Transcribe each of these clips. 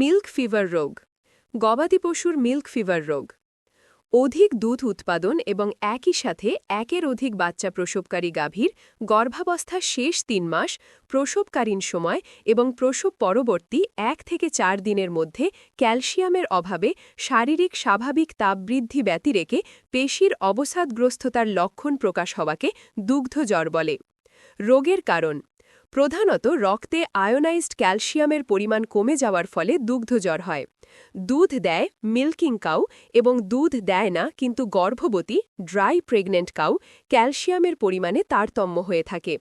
Milk fever রোগ। গবাদি পশুর মিল্ক ফিভার রোগ। অধিক দুধ উৎপাদন এবং একই সাথে একের অধিক বাচ্চা প্রসবকারী গাভীর গর্ভাবস্থা শেষ তিন মাস, প্রসবকালীন সময় এবং প্রসব পরবর্তী এক থেকে চার দিনের মধ্যে ক্যালসিয়ামের অভাবে শারীরিক স্বাভাবিক তাপবৃদ্ধি ব্যতিরেকে পেশির অবসাদগ্রস্ততার লক্ষণ প্রকাশ হওয়াকে দুগ্ধ জ্বর বলে। রোগের কারণ প্রধানত রক্তে আয়োনাইজড ক্যালসিয়ামের পরিমাণ কমে যাওয়ার ফলে দুগ্ধজ্বর হয়। দুধ দেয় মিল্কিং কাউ এবং দুধ দেয় না কিন্তু গর্ভবতী, ড্রাই প্রেগনেন্ট কাউ ক্যালসিয়ামের পরিমাণে তারতম্য হয়ে থাকে।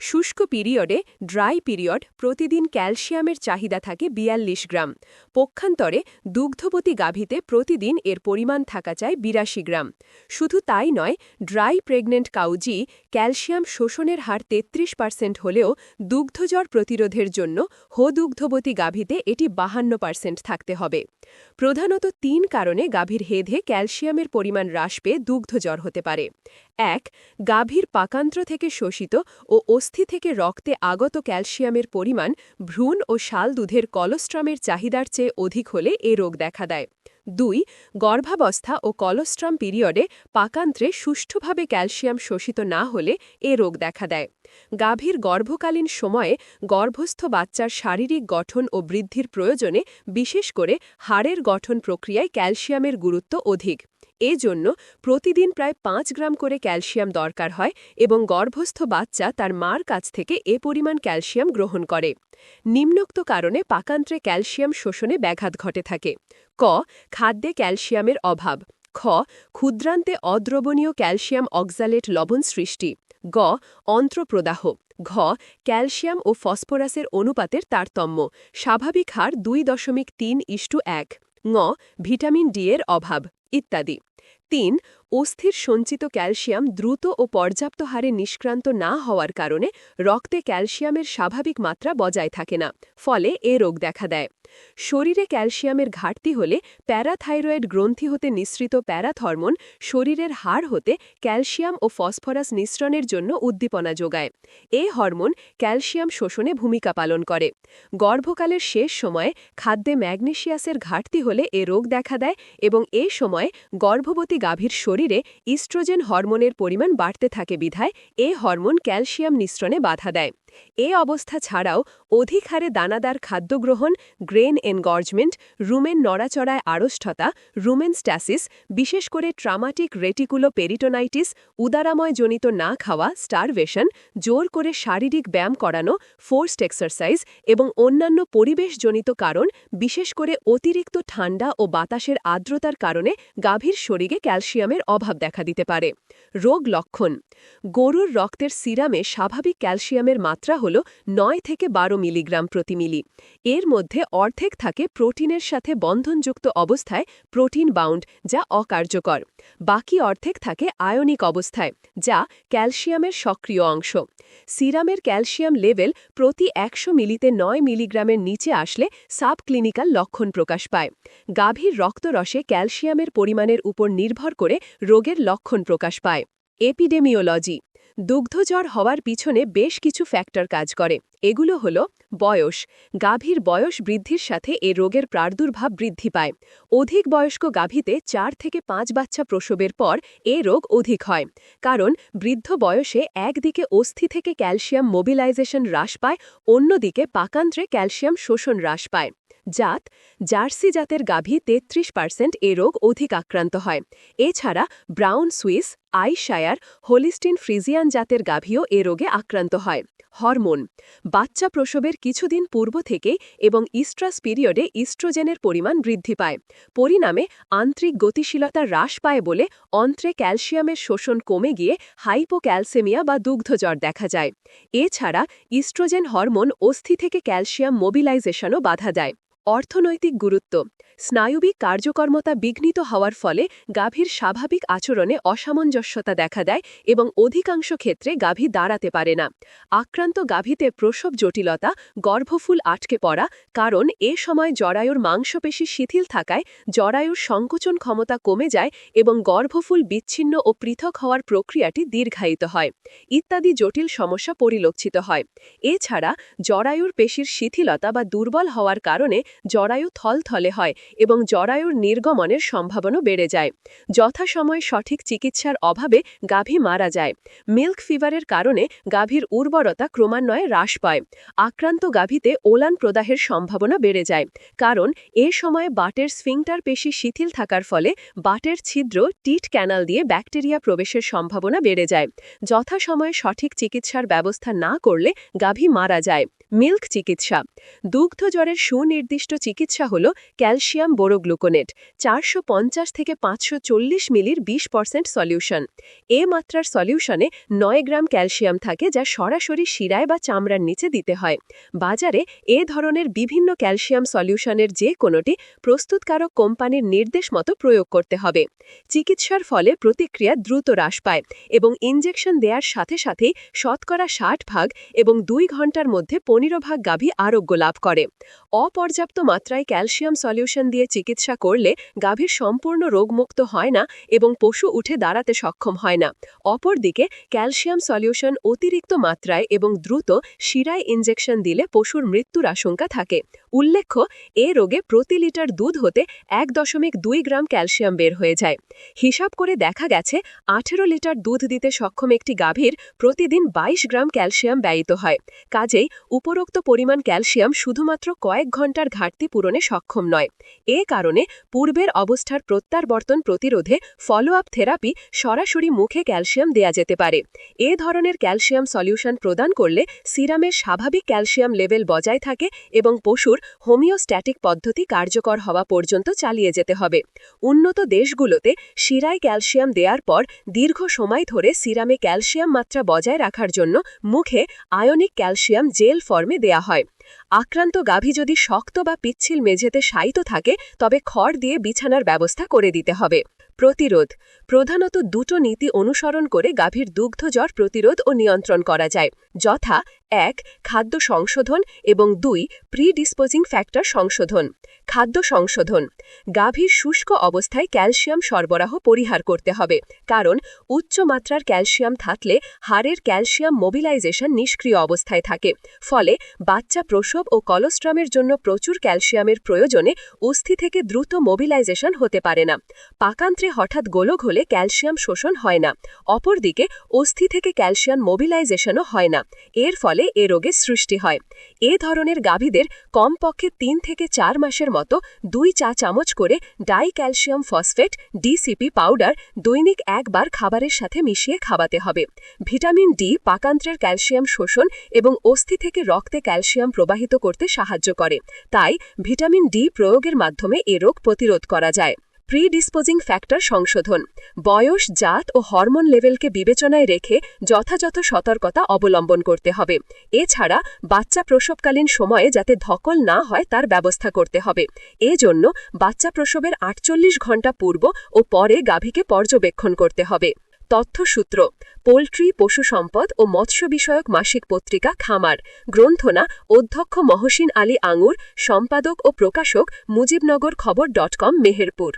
শুষ্ক পিরিয়ডে ড্রাই পিরিয়ড প্রতিদিন ক্যালসিয়ামের চাহিদা থাকে বিয়াল্লিশ গ্রাম। পক্ষান্তরে দুগ্ধবতী গাভীতে প্রতিদিন এর পরিমাণ থাকা চায় বিরাশি গ্রাম। শুধু তাই নয়, ড্রাই প্রেগনেন্ট কাউজি ক্যালসিয়াম শোষণের হার তেত্রিশ পার্সেন্ট হলেও দুগ্ধজ্বর প্রতিরোধের জন্য হো দুগ্ধবতী গাভীতে এটি বাহান্ন পার্সেন্ট থাকতে হবে। প্রধানত তিন কারণে গাভীর হেধে ক্যালসিয়ামের পরিমাণ হ্রাস পেয়ে দুগ্ধজ্বর হতে পারে। এক, গাভীর পাকান্ত্র থেকে শোষিত ও অস্থি থেকে রক্তে আগত ক্যালসিয়ামের পরিমাণ ভ্রূণ ও শাল দুধের কলস্ট্রামের চাহিদার চেয়ে অধিক হলে এ রোগ দেখা দেয়। দুই, গর্ভাবস্থা ও কলোস্ট্রাম পিরিয়ডে পাকান্ত্রে সুষ্ঠুভাবে ক্যালসিয়াম শোষিত না হলে এ রোগ দেখা দেয়। গাভীর গর্ভকালীন সময়ে গর্ভস্থ বাচ্চার শারীরিক গঠন ও বৃদ্ধির প্রয়োজনে বিশেষ করে হাড়ের গঠন প্রক্রিয়ায় ক্যালসিয়ামের গুরুত্ব অধিক। এজন্য প্রতিদিন প্রায় পাঁচ গ্রাম করে ক্যালসিয়াম দরকার হয় এবং গর্ভস্থ বাচ্চা তার মার কাছ থেকে এ পরিমাণ ক্যালসিয়াম গ্রহণ করে। নিম্নোক্ত কারণে পাকান্ত্রে ক্যালসিয়াম শোষণে ব্যাঘাত ঘটে থাকে। ক, খাদ্যে ক্যালসিয়ামের অভাব। খ, ক্ষুদ্রান্তে অদ্রবণীয় ক্যালসিয়াম অক্সালেট লবণ সৃষ্টি। গ, অন্ত্রপ্রদাহ। ঘ, ক্যালসিয়াম ও ফসফরাসের অনুপাতের তারতম্য। স্বাভাবিক হার দুই দশমিক তিন ইস্টু এক। ঙ ভিটামিন ডি এর অভাব ইত্যাদি। তিন অস্থির সঞ্চিত ক্যালসিয়াম দ্রুত ও পর্যাপ্ত হারে নিষ্ক্রান্ত না হওয়ার কারণে রক্তে ক্যালসিয়ামের স্বাভাবিক মাত্রা বজায় থাকে না, ফলে এ রোগ দেখা দেয়। শরীরে ক্যালসিয়ামের ঘাটতি হলে প্যারাথাইরয়েড গ্রন্থি হতে নিঃসৃত প্যারাথর্মন শরীরের হাড় হতে ক্যালসিয়াম ও ফসফরাস নিঃসরণের জন্য উদ্দীপনা যোগায়। এ হরমোন ক্যালসিয়াম শোষণে ভূমিকা পালন করে। গর্ভকালের শেষ সময়ে খাদ্যে ম্যাগনেশিয়াসের ঘাটতি হলে এ রোগ দেখা দেয় এবং এ সময়ে গর্ভবতী গাভীর শরীরে ইস্ট্রোজেন হরমোনের পরিমাণ বাড়তে থাকে বিধায় এ হরমোন ক্যালসিয়াম নিঃসরণে বাধা দেয়। এ অবস্থা ছাড়াও অধিক হারে দানাদার খাদ্য গ্রহণ গ্রেন এনগর্জমেন্ট রুমেন নড়াচড়ায় আড়ষ্ঠতা, রুমেন স্ট্যাসিস বিশেষ করে ট্রামাটিক রেটিকুলো পেরিটোনাইটিস উদারাময়জনিত না খাওয়া, স্টারভেশন, জোর করে শারীরিক ব্যায়াম করানো, ফোর্সড এক্সারসাইজ এবং অন্যান্য পরিবেশজনিত কারণ, বিশেষ করে অতিরিক্ত ঠান্ডা ও বাতাসের আর্দ্রতার কারণে গাভীর শরীরে ক্যালসিয়ামের অভাব দেখা দিতে পারে। রোগ লক্ষণ, গরুর রক্তের সিরামে স্বাভাবিক ক্যালসিয়ামের মাত্রা হল নয় থেকে বারো মিলিগ্রাম প্রতি মিলি। এর মধ্যে অর্ধেক থাকে প্রোটিনের সাথে বন্ধনযুক্ত অবস্থায় প্রোটিন বাউন্ড, যা অকার্যকর। বাকি অর্ধেক থাকে আয়নিক অবস্থায়, যা ক্যালসিয়ামের সক্রিয় অংশ। সিরামের ক্যালসিয়াম লেভেল প্রতি একশো মিলিতে নয় মিলিগ্রামের নিচে আসলে সাবক্লিনিক্যাল লক্ষণ প্রকাশ পায়। গাভীর রক্তরসে ক্যালসিয়ামের পরিমাণের উপর নির্ভর করে রোগের লক্ষণ প্রকাশ পায়। এপিডেমিওলজি দুগ্ধজ্বর হওয়ার পিছনে বেশ কিছু ফ্যাক্টর কাজ করে। এগুলো হল, বয়স। গাভীর বয়স বৃদ্ধির সাথে এ রোগের প্রাদুর্ভাব বৃদ্ধি পায়। অধিক বয়স্ক গাভীতে চার থেকে পাঁচ বাচ্চা প্রসবের পর এ রোগ অধিক হয়। কারণ, বৃদ্ধ বয়সে একদিকে অস্থি থেকে ক্যালসিয়াম মোবিলাইজেশন হ্রাস পায়, অন্যদিকে পাকান্ত্রে ক্যালসিয়াম শোষণ হ্রাস পায়। জাত, জার্সি জাতের গাভী তেত্রিশ পার্সেন্ট এ রোগ অধিক আক্রান্ত হয়। এছাড়া, brown Swiss Ayrshire Holstein Friesian জাতের গাভীও এ রোগে আক্রান্ত হয়। হরমোন, বাচ্চা প্রসবের কিছুদিন পূর্ব থেকে এবং ইস্ট্রাস পিরিয়ডে ইস্ট্রোজেনের পরিমাণ বৃদ্ধি পায়। পরিণামে আন্ত্রিক গতিশীলতা হ্রাস পায় বলে অন্ত্রে ক্যালসিয়ামের শোষণ কমে গিয়ে হাইপোক্যালসেমিয়া বা দুগ্ধজ্বর দেখা যায়। এছাড়া ইস্ট্রোজেন হরমোন অস্থি থেকে ক্যালসিয়াম মোবিলাইজেশনও বাধা দেয়। অর্থনৈতিক গুরুত্ব। স্নায়ুবিক কার্যকর্মতা বিঘ্নিত হওয়ার ফলে গাভীর স্বাভাবিক আচরণে অসামঞ্জস্যতা দেখা দেয় এবং অধিকাংশ ক্ষেত্রে গাভী দাঁড়াতে পারে না। আক্রান্ত গাভীতে প্রসব জটিলতা, গর্ভফুল আটকে পড়া, কারণ এ সময় জরায়ুর মাংসপেশি শিথিল থাকায় জরায়ুর সংকোচন ক্ষমতা কমে যায় এবং গর্ভফুল বিচ্ছিন্ন ও পৃথক হওয়ার প্রক্রিয়াটি দীর্ঘায়িত হয়। ইত্যাদি জটিল সমস্যা পরিলক্ষিত হয়। এছাড়া জরায়ুর পেশির শিথিলতা বা দুর্বল হওয়ার কারণে জরায়ু থলথলে হয় এবং জরায়ুর নির্গমনের সম্ভাবনা বেড়ে যায়। যথাসময়ে সঠিক চিকিৎসার অভাবে গাভী মারা যায়। মিল্ক ফিভারের কারণে গাভীর উর্বরতা ক্রমান্বয়ে হ্রাস পায়। আক্রান্ত গাভীতে ওলান প্রদাহের সম্ভাবনা বেড়ে যায়। কারণ এ সময়ে বাটের স্ফিংটার পেশি শিথিল থাকার ফলে বাটের ছিদ্র টিট ক্যানাল দিয়ে ব্যাকটেরিয়া প্রবেশের সম্ভাবনা বেড়ে যায়। যথাসময়ে সঠিক চিকিৎসার ব্যবস্থা না করলে গাভী মারা যায়। মিল্ক চিকিৎসা। দুগ্ধ জ্বরের সুনির্দিষ্ট চিকিৎসা হল ক্যালসিয়াম বোরোগ্লুকোনেট, চারশো পঞ্চাশ থেকে পাঁচশো চল্লিশ মিলির বিশ পার্সেন্ট সলিউশন। এ মাত্রার সলিউশনে নয় গ্রাম ক্যালসিয়াম থাকে যা সরাসরি শিরায় বা চামড়ার নিচে দিতে হয়। বাজারে এ ধরনের বিভিন্ন ক্যালসিয়াম সলিউশনের যে কোনোটি প্রস্তুতকারক কোম্পানির নির্দেশ মতো প্রয়োগ করতে হবে। চিকিৎসার ফলে প্রতিক্রিয়া দ্রুত হ্রাস পায় এবং ইনজেকশন দেওয়ার সাথে সাথেই শতকরা ষাট ভাগ এবং দুই ঘণ্টার মধ্যে পনেরো ভাগ গাভী আরোগ্য লাভ করে। অপর্যাপ্ত মাত্রায় ক্যালসিয়াম সলিউশন দিয়ে চিকিৎসা করলে গাভীর সম্পূর্ণ রোগমুক্ত হয় না এবং পশু উঠে দাঁড়াতে সক্ষম হয় না। অপরদিকে, ক্যালসিয়াম সলিউশন অতিরিক্ত মাত্রায় এবং দ্রুত শিরায় ইনজেকশন দিলে পশুর মৃত্যুর আশঙ্কা থাকে। উল্লেখ্য, এ রোগে প্রতি লিটার দুধ হতে এক দশমিক দুই গ্রাম ক্যালসিয়াম বের হয়ে যায়। হিসাব করে দেখা গেছে, আঠেরো লিটার দুধ দিতে সক্ষম একটি গাভীর প্রতিদিন ২২ গ্রাম ক্যালসিয়াম ব্যয়িত হয়। কাজেই, উপরোক্ত পরিমাণ ক্যালসিয়াম শুধুমাত্র কয়েক ঘণ্টার ঘাটতি পূরণে সক্ষম নয়। এ কারণে পূর্বের অবস্থার প্রত্যাবর্তন প্রতিরোধে ফলো আপ থেরাপি সরাসরি মুখে ক্যালসিয়াম দেয়া যেতে পারে। এ ধরনের ক্যালসিয়াম সলিউশন প্রদান করলে সিরামের স্বাভাবিক ক্যালসিয়াম লেভেল বজায় থাকে এবং পশুর হোমিওস্ট্যাটিক পদ্ধতি কার্যকর হওয়া পর্যন্ত চালিয়ে যেতে হবে। উন্নত দেশগুলোতে শিরায় ক্যালসিয়াম দেওয়ার পর দীর্ঘ সময় ধরে সিরামে ক্যালসিয়াম মাত্রা বজায় রাখার জন্য মুখে আয়নিক ক্যালসিয়াম জেল ফর্মে দেয়া হয়। আক্রান্ত গাভী যদি শক্ত বা পিচ্ছিল মেঝেতে শায়িত থাকে, তবে খড় দিয়ে বিছানার ব্যবস্থা করে দিতে হবে। প্রতিরোধ। প্রধানত দুটো নীতি অনুসরণ করে গাভীর দুগ্ধজ্বর প্রতিরোধ ও নিয়ন্ত্রণ করা যায়। যথা, এক, খাদ্য সংশোধন এবং দুই প্রিডিসপোজিং ফ্যাক্টর সংশোধন। খাদ্য সংশোধন। গাভীর শুষ্ক অবস্থায় ক্যালসিয়াম সরবরাহ পরিহার করতে হবে, কারণ উচ্চ মাত্রার ক্যালসিয়াম থাকলে হাড়ের ক্যালসিয়াম মোবিলাইজেশন নিষ্ক্রিয় অবস্থায় থাকে। ফলে বাচ্চা প্রসব ও কলোস্ট্রামের জন্য প্রচুর ক্যালসিয়ামের প্রয়োজনে অস্থি থেকে দ্রুত মোবিলাইজেশন হতে পারে না। পাকান্ত্রে হঠাৎ গোলক হলে ক্যালসিয়াম শোষণ হয় না। অপরদিকে অস্থি থেকে ক্যালসিয়াম মোবিলাইজেশনও হয় না। এর ফলে এ রোগের সৃষ্টি হয়। এ ধরনের গাভীদের কমপক্ষে তিন থেকে চার মাসের মতো দুই চা চামচ করে dicalcium phosphate, DCP powder দৈনিক একবার খাবারের সাথে মিশিয়ে খাওয়াতে হবে। ভিটামিন ডি পাকান্ত্রের ক্যালসিয়াম শোষণ এবং অস্থি থেকে রক্তে ক্যালসিয়াম প্রবাহিত করতে সাহায্য করে। তাই ভিটামিন ডি প্রয়োগের মাধ্যমে এ রোগ প্রতিরোধ করা যায়। প্রিডিসপোজিং ফ্যাক্টর সংশোধন। বয়স, জাত ও হরমোন লেভেলকে বিবেচনায় রেখে যথাযথ সতর্কতা অবলম্বন করতে হবে। এছাড়া বাচ্চা প্রসবকালীন সময়ে যাতে ধকল না হয় তার ব্যবস্থা করতে হবে। এজন্য বাচ্চা প্রসবের আটচল্লিশ ঘণ্টা পূর্ব ও পরে গাভীকে পর্যবেক্ষণ করতে হবে। তথ্যসূত্র, পোলট্রি, পশু সম্পদ ও মৎস্য বিষয়ক মাসিক পত্রিকা খামার, গ্রন্থনা, অধ্যক্ষ মহসিন আলী আঙুর, সম্পাদক ও প্রকাশক মুজিবনগর খবর ডট কম মেহেরপুর।